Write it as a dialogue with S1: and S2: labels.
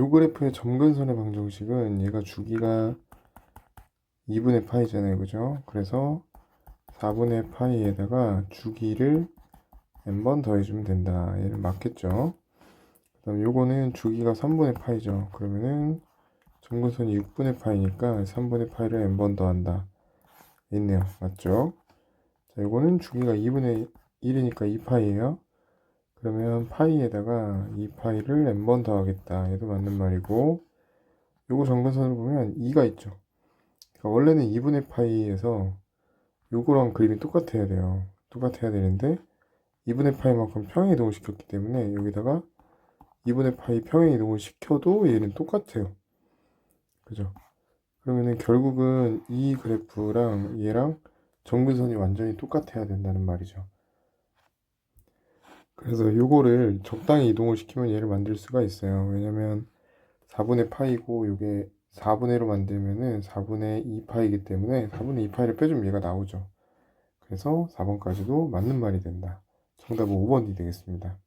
S1: 요 그래프의 점근선의 방정식은 얘가 주기가 2분의 파이잖아요. 그죠? 그래서 4분의 파이에다가 주기를 n번 더해주면 된다. 얘를 맞겠죠? 그 다음 요거는 주기가 3분의 파이죠. 그러면은 점근선이 6분의 파이니까 3분의 파이를 n번 더한다. 있네요. 맞죠? 자, 요거는 주기가 2분의 1이니까 2파이예요. 그러면 파이에다가 2파이를 n번 더하겠다. 얘도 맞는 말이고 요거 점근선을 보면 2가 있죠. 그러니까 원래는 2분의 파이에서 요거랑 그림이 똑같아야 돼요. 똑같아야 되는데 2분의 파이만큼 평행 이동을 시켰기 때문에 여기다가 2분의 파이 평행 이동을 시켜도 얘는 똑같아요. 그죠? 그러면은 결국은 이 그래프랑 얘랑 점근선이 완전히 똑같아야 된다는 말이죠. 그래서 요거를 적당히 이동을 시키면 얘를 만들 수가 있어요. 왜냐면 4분의 파이고 요게 4분의로 만들면은 4분의 2파이기 때문에 4분의 2파이를 빼주면 얘가 나오죠. 그래서 4번까지도 맞는 말이 된다. 정답은 5번이 되겠습니다.